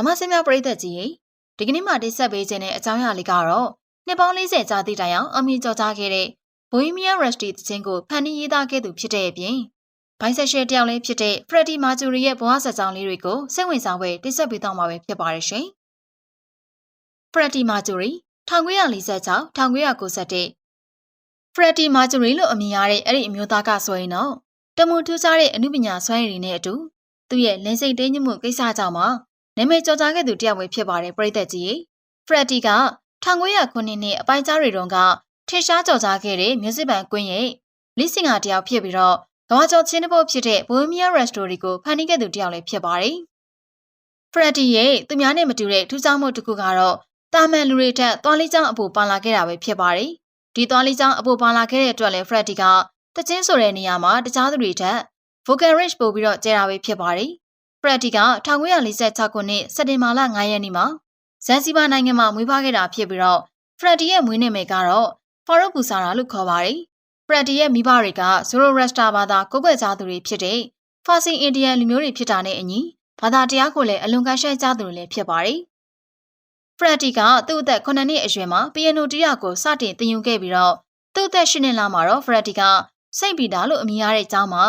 ဗမာစင်များပရိသတ်ကြီးဒီကနေ့မှတိဆက်ပေးခြင်းတဲ့အကြောင်းအရာလေးကတော့နှစ်ပေါင်း40ကြာသည့်တိုင်အောင်အမည်ကျော်ကြားခဲ့တဲ့ Bohemian Rhapsody သချင်းကိုဖန်တီးရေးသားခဲ့သူဖြစ်တဲ့အပြင်ဘိုင်ဆက်ရှယ်တယောက်လေးဖြစ်တဲ့ Freddie Mercury ရဲ့ဘဝဆက်ကြောင်းလေးတွေကိုစိတ်ဝင်စားဖွယ်တိဆက်ပေးတော့မှာပဲဖြစ်ပါတယ်ရှင်။ Freddie Mercury 1946 1991 Freddie Mercury လို့အမည်ရတဲ့အဲ့ဒီအမျိုးသားကဆိုရင်တော့တမူထူးခြားတဲ့အမှုပညာစွမ်းရည်တွေနဲ့အတူသူ့ရဲ့လင်းစိတ်တင်းညမှုကိစ္စကြောင့်မှ နာမည်ကျော်ကြားခဲ့သူတယောက်ပဲဖြစ်ပါတယ်ပြည်သက်ကြီး။ Freddie က1900ခုနှစ်နှစ်အပိုင်းကြားတွေတုန်းကထင်ရှားကျော်ကြားခဲ့တဲ့မျိုးစစ်ပန်ကွင်းရဲ့လီစင်ဂါတယောက်ဖြစ်ပြီးတော့ကမ္ဘာကျော်ချင်းတစ်ပုတ်ဖြစ်တဲ့ Bohemian Rhapsody ကိုဖန်တီးခဲ့သူတယောက်လည်းဖြစ်ပါတယ်။ Freddie ရဲ့သူများနဲ့မတူတဲ့ထူးခြားမှုတစ်ခုကတော့တာမန်လူတွေထက်သွားလေးချောင်းအပူပန်လာခဲ့တာပဲဖြစ်ပါတယ်။ဒီသွားလေးချောင်းအပူပန်လာခဲ့တဲ့အတွက်လည်း Freddie ကတချင်းဆိုတဲ့နေရာမှာတခြားသူတွေထက် vocal range ပို့ပြီးတော့ကျဲတာပဲဖြစ်ပါတယ်။ Freddie က1946ခုနှစ်စက်တင်ဘာလ9ရက်နေ့မှာဇန်စီဘာနိုင်ငံမှာမွေးဖွားခဲ့တာဖြစ်ပြီးတော့ Freddie ရဲ့မွေးနေ့မယ်ကတော့ Farooq Busara လို့ခေါ်ပါတယ်။ Freddie ရဲ့မိဘတွေက Zoroaster ဘာသာကိုးကွယ်ကြသူတွေဖြစ်တဲ့ Farsi Indian လူမျိုးတွေဖြစ်တာနဲ့အညီဘာသာတရားကိုလည်းအလွန်ကန့်ရှက်ကြသူတွေလည်းဖြစ်ပါတယ်။ Freddie ကသူ့အသက်9နှစ်အရွယ်မှာပီယနိုတီးယာကိုစတင်သင်ယူခဲ့ပြီးတော့သူ့အသက်10နှစ်လောက်မှာတော့ Freddie ကစိတ်ပီတာလို့အမည်ရတဲ့ကျောင်းမှာ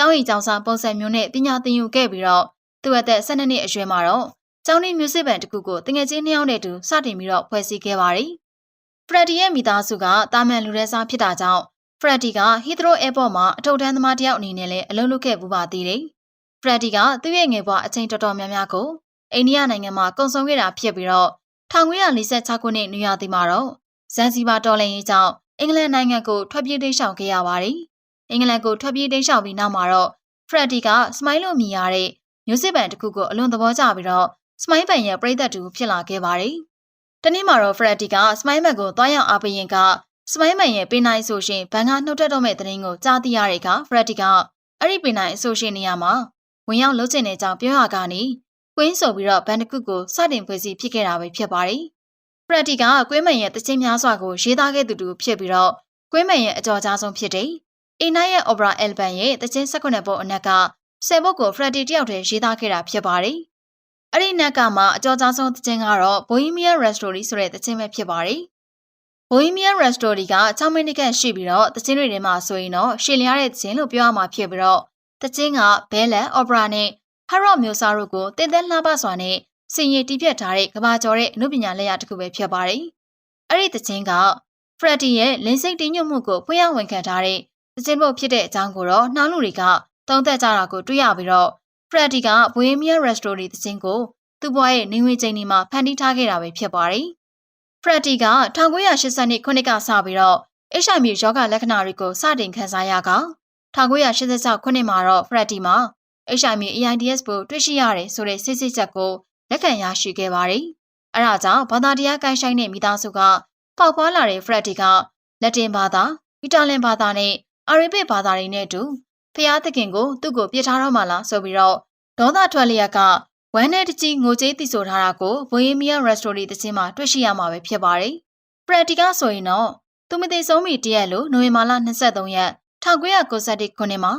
ကျောင်းရင်ကျောင်းစာပုံစံမျိုးနဲ့ပညာသင်ယူခဲ့ပြီးတော့သူ့အသက်12နှစ်အရွယ်မှာတော့ကျောင်းရင်းမျိုးစစ်ဘန်တစ်ခုကိုတငယ်ချင်းနှစ်ယောက်နဲ့တူစတင်ပြီးတော့ဖွဲ့စည်းခဲ့ပါတယ်။ Freddie ရဲ့မိသားစုကတာမန်လူရဲစားဖြစ်တာကြောင့် Freddie က Heathrow Airport မှာအထုပ်ထမ်းသမားတစ်ယောက်အနေနဲ့လည်းအလုပ်လုပ်ခဲ့ပူပါသေးတယ်။ Freddie ကသူ့ရဲ့ငယ်ဘဝအချိန်တော်တော်များများကိုအိန္ဒိယနိုင်ငံမှာကုန်ဆုံးခဲ့တာဖြစ်ပြီးတော့1946ခုနှစ်နွေရာသီမှာတော့ဇန်စီဘာတော်လှန်ရေးကြောင့်အင်္ဂလန်နိုင်ငံကိုထွက်ပြေးတိမ်းရှောင်ခဲ့ရပါတယ်။ အင်္ဂလန်ကိုထွက်ပြေးတိမ်းရှောင်ပြီးနောက်မှာတော့ Freddie က Smile လို့မြည်ရတဲ့မျိုးစစ်ပန်တစ်ခုကိုအလွန်သဘောကျပြီးတော့ Smile ပန်ရဲ့ပရိသတ်တူဖြစ်လာခဲ့ပါတယ်။တနေ့မှာတော့ Freddie က Smile မန်ကိုတွားရောက်အားပေးရင်က Smile မန်ရဲ့ပေးနိုင်ဆိုရှင်ဘန်ကနှုတ်ထက်တော့မဲ့တဲ့ရင်ကိုကြားသိရတဲ့အခါ Freddie ကအဲ့ဒီပေးနိုင်ဆိုရှင်နေရာမှာဝင်ရောက်လုပ်ချင်တဲ့အကြောင်းပြောရကနေကွင်းဆိုပြီးတော့ဘန်တစ်ခုကိုစတင်ဖွဲ့စည်းဖြစ်ခဲ့တာပဲဖြစ်ပါတယ်။ Freddie ကကွင်းမန်ရဲ့တခြင်းများစွာကိုရေးသားခဲ့သူတူဖြစ်ပြီးတော့ကွင်းမန်ရဲ့အကြော်ကြားဆုံးဖြစ်တဲ့ အိနာရဲ့ Opera Album ရဲ့တခြင်း၁၉ပုတ်အနက်ကဆယ်ပုတ်ကို Freddie တယောက်တည်းရေးသားခဲ့တာဖြစ်ပါတယ်။အဲ့ဒီနက်ကမှအကြော်ကြားဆုံးတခြင်းကတော့ Bohemian Rhapsody ဆိုတဲ့တခြင်းပဲဖြစ်ပါတယ်။ Bohemian Rhapsody က6မိနစ်ခန့်ရှိပြီးတော့တခြင်းတွေထဲမှာဆိုရင်တော့ရှည်လျားတဲ့တခြင်းလို့ပြောရမှာဖြစ်ပြီးတော့တခြင်းက Ballad, Opera နဲ့ Baroque မျိုးစားတို့ကိုတည်တဲ့လှပစွာနဲ့စင်ရည်တီးပြတ်ထားတဲ့ကဘာကျော်တဲ့အမှုပညာလက်ရာတစ်ခုပဲဖြစ်ပါတယ်။အဲ့ဒီတခြင်းက Freddie ရဲ့လင်းစိတ်တည်ညွတ်မှုကိုဖွင့်ရဝန်ခံထားတဲ့ တခြင်းပုတ်ဖြစ်တဲ့အကြောင်းကိုတော့နှောင်းလူတွေကသုံးသပ်ကြတာကိုတွေ့ရပြီးတော့ Freddie က Bohemian Rhapsody သင်းကိုသူ့ဘဝရဲ့နေဝင်ချိန်ဒီမှာဖန်တီးထားခဲ့တာပဲဖြစ်ပါတယ်။ Freddie က1982ခုနှစ်ကစပြီးတော့ HIV ရောဂါလက္ခဏာတွေကိုစတင်ခံစားရက1986ခုနှစ်မှာတော့ Freddie မှာ HIV AIDS ပိုတွေ့ရှိရတယ်ဆိုတဲ့စစ်စစ်ချက်ကိုလက်ခံရရှိခဲ့ပါတယ်။အဲဒါကြောင့်ဘာသာတရားကိုင်းဆိုင်တဲ့မိသားစုကပေါက်ဖွာလာတဲ့ Freddie ကလက်တင်ဘာသာ၊အီတာလန်ဘာသာနဲ့ အာရဗစ်ဘာသာတွေနဲ့အတူဖျားသခင်ကိုသူ့ကိုပြစ်ထားတော့မှလားဆိုပြီးတော့ဒေါသထွက်လျက်ကဝမ်းနဲ့တကြီးငိုကြေးတိဆိုထားတာကို Bohemian Rhapsody သင်းမှာတွေ့ရှိရမှာပဲဖြစ်ပါတယ်။ Freddie ကဆိုရင်တော့သူမသိဆုံးမီတရက်လို့နိုဝင်ဘာလ23ရက်1991ခုနှစ်မှာ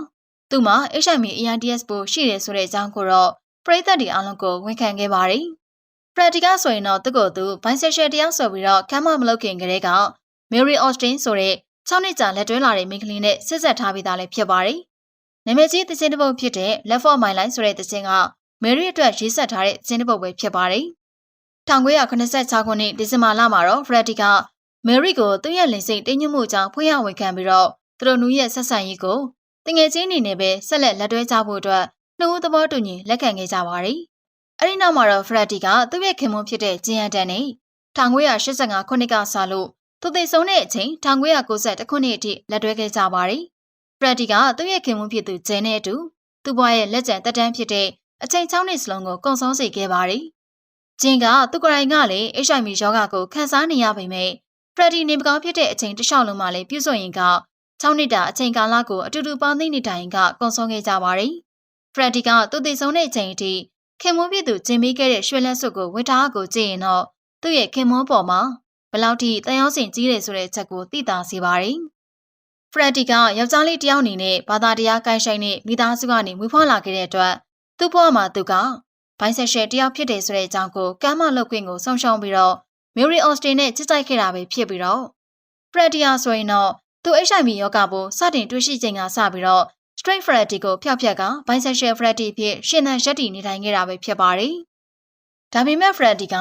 သူ့မှာ HIV AIDS ပိုးရှိတယ်ဆိုတဲ့အကြောင်းကိုတော့ပရိသတ်တွေအားလုံးကိုဝန်ခံခဲ့ပါတယ်။ Freddie ကဆိုရင်တော့သူ့ကိုယ်သူ bisexual တရားဆိုပြီးတော့ခမ်းမမလုပ်ခင်ကတည်းက Mary Austin ဆိုတဲ့ 6နှစ်ကြာလက်တွဲလာတဲ့မိန်းကလေးနဲ့ဆက်ဆက်ထားပြီးသားလည်းဖြစ်ပါတယ်။နာမည်ကြီးသင်းတစ်ပုတ်ဖြစ်တဲ့ Left for My Life ဆိုတဲ့သင်းက Mary အတွက်ရေးဆက်ထားတဲ့သင်းတစ်ပုတ်ပဲဖြစ်ပါတယ်။1986ခုနှစ်ဒီဇင်ဘာလမှာတော့ Freddie က Mary ကိုသူ့ရဲ့လင်စိတ်တင်းညှိမှုကြောင့်ဖွင့်ရဝန်ခံပြီးတော့သူတို့နူးရဲ့ဆက်ဆံရေးကိုတငယ်ချင်းအနေနဲ့ပဲဆက်လက်လက်တွဲကြဖို့အတွက်နှစ်ဦးသဘောတူညီလက်ခံခဲ့ကြပါတယ်။အဲဒီနောက်မှာတော့ Freddie ကသူ့ရဲ့ခင်မွန်းဖြစ်တဲ့ဂျင်ယန်တန်နဲ့1985ခုနှစ်ကစလို့ သူသိဆုံးတဲ့အချိန်1991ခုနှစ်အထိလက်တွဲခဲ့ကြပါတယ်။ Freddie ကသူ့ရဲ့ခင်မွန်းဖြစ်သူဂျင်နဲ့အတူသူ့ဘဝရဲ့လက်ကျန်တက်တန်းဖြစ်တဲ့အချိန်6နှစ်စလုံးကိုကုံဆုံးစေခဲ့ပါတယ်။ဂျင်ကသူ့ကိုယ်တိုင်ကလည်း HIV ရောဂါကိုခံစားနေရပေမဲ့ Freddie နေမကောင်းဖြစ်တဲ့အချိန်တစ်လျှောက်လုံးမှာလည်းပြုစုရင်က6နှစ်တာအချိန်ကာလကိုအတူတူပေါင်းသိနေတိုင်ကကုံဆုံးခဲ့ကြပါတယ်။ Freddie ကသူ့သိဆုံးတဲ့အချိန်အထိခင်မွန်းဖြစ်သူဂျင်မိခဲ့တဲ့ရွှေလက်စွပ်ကိုဝတ်ထားကိုကြည့်ရင်တော့သူ့ရဲ့ခင်မွန်းပေါ်မှာ ဘလောက်ထိတန်ရောစင်ကြီးတယ်ဆိုတဲ့အချက်ကိုသိသာစေပါတယ်။ Freddie ကယောက်ျားလေးတယောက်အနေနဲ့ဘာသာတရားကိုင်းဆိုင်တဲ့မိသားစုကနေမွေးဖွားလာခဲ့တဲ့အတွက်သူ့ဘဝမှာသူကဘိုင်ဆက်ရှယ်တယောက်ဖြစ်တယ်ဆိုတဲ့အကြောင်းကိုကမ်းမလုပ်ခွင့်ကိုဆုံးရှုံးပြီးတော့မေရီအော်စတင်နဲ့ချစ်ကြိုက်ခဲ့တာပဲဖြစ်ပြီးတော့ဖရက်ဒီယာဆိုရင်တော့သူ HIV ရောဂါပိုးစတင်တွေ့ရှိချိန်ကစပြီးတော့ straight Freddy ကိုဖျောက်ဖျက်က bisexual Freddy ဖြစ်ရှင်သန်ရက်တည်နေထိုင်ခဲ့တာပဲဖြစ်ပါတယ်။ဒါပေမဲ့ Freddy က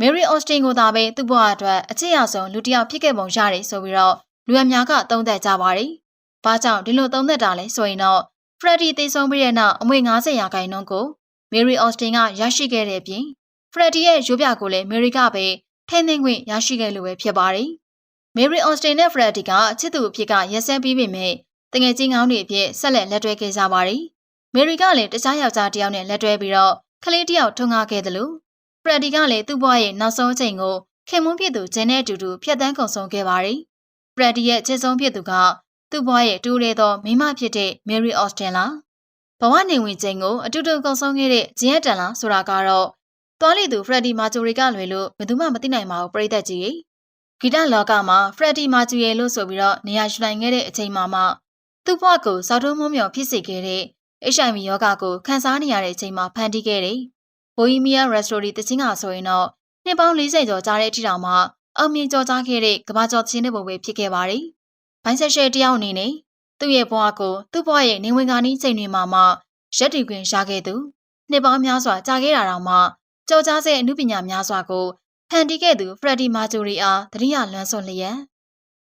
Mary Austin ကိုသာပဲသူ့ဘဝအတွက်အချစ်ရဆုံးလူတစ်ယောက်ဖြစ်ခဲ့ပုံရတယ်ဆိုပြီးတော့လူအများကသုံးသပ်ကြပါတယ်။ဘာကြောင့်ဒီလိုသုံးသပ်တာလဲဆိုရင်တော့ Freddy သေဆုံးပြီးတဲ့နောက်အမွေ90ရာခိုင်နှုန်းကို Mary Austin ကရရှိခဲ့တဲ့အပြင် Freddy ရဲ့ရိုးပြကိုလည်း Mary ကပဲထိန်းသိမ်းခွင့်ရရှိခဲ့လို့ပဲဖြစ်ပါတယ်။ Mary Austin နဲ့ Freddy ကအချစ်သူအဖြစ်ကရက်စဲပြီးပေမဲ့တငယ်ချင်းကောင်းတွေအဖြစ်ဆက်လက်လက်တွဲခဲ့ကြပါတယ်။မယ်ရီကလည်းတခြားယောက်ျားတစ်ယောက်နဲ့လက်တွဲပြီးတော့ကလေးတစ်ယောက်ထွန်းကားခဲ့တယ်လို့ ဖရက်ဒီကလည်းသူ့ဘဝရဲ့နောက်ဆုံးအချိန်ကိုခင်မွန်းဖြစ်သူဂျန်နဲ့အတူတူဖျက်ဆီးကုန်ဆုံးခဲ့ပါတယ်။ဖရက်ဒီရဲ့ချစ်ဆုံးဖြစ်သူကသူ့ဘဝရဲ့တူလေသောမိမဖြစ်တဲ့မယ်ရီအော့စတင်လား။ဘဝနေဝင်ချိန်ကိုအတူတူကုန်ဆုံးခဲ့တဲ့ဂျင်ယက်တန်လားဆိုတာကတော့သွားလိသူဖရက်ဒီမာဂျိုရီကလွယ်လို့ဘယ်သူမှမသိနိုင်ပါဘူးပရိသတ်ကြီး။ဂီတလောကမှာဖရက်ဒီမာဂျူရဲ့လို့ဆိုပြီးတော့နေရာယူနိုင်ခဲ့တဲ့အချိန်မှာမှသူ့ဘဝကိုစောက်တုံးမုံမြော်ဖြစ်စေခဲ့တဲ့ HIV ယောဂကိုခံစားနေရတဲ့အချိန်မှာဖန်တီးခဲ့တဲ့ ဘိုဟီးမီးယားရက်စတိုရီတချင်းကဆိုရင်တော့နှစ်ပေါင်း40ကျော်ကြာတဲ့အထိတောင်မှအောင်မြင်ကျော်ကြားခဲ့တဲ့ကမ္ဘာကျော်ချင်းတဲ့ပုံပဲဖြစ်ခဲ့ပါတယ်။ဘိုင်းဆက်ရှယ်တယောက်အနေနဲ့သူ့ရဲ့ဘဝကိုသူ့ဘဝရဲ့နေဝင်ကနေချိန်တွေမှာမှရက်တည်ခွင့်ရခဲ့သူနှစ်ပေါင်းများစွာကြာခဲ့တာတောင်မှကြော်ကြားစေအမှုပညာများစွာကိုဖန်တီးခဲ့သူဖရက်ဒီမာဂျိုရီအားတတိယလွမ်းဆွလျက်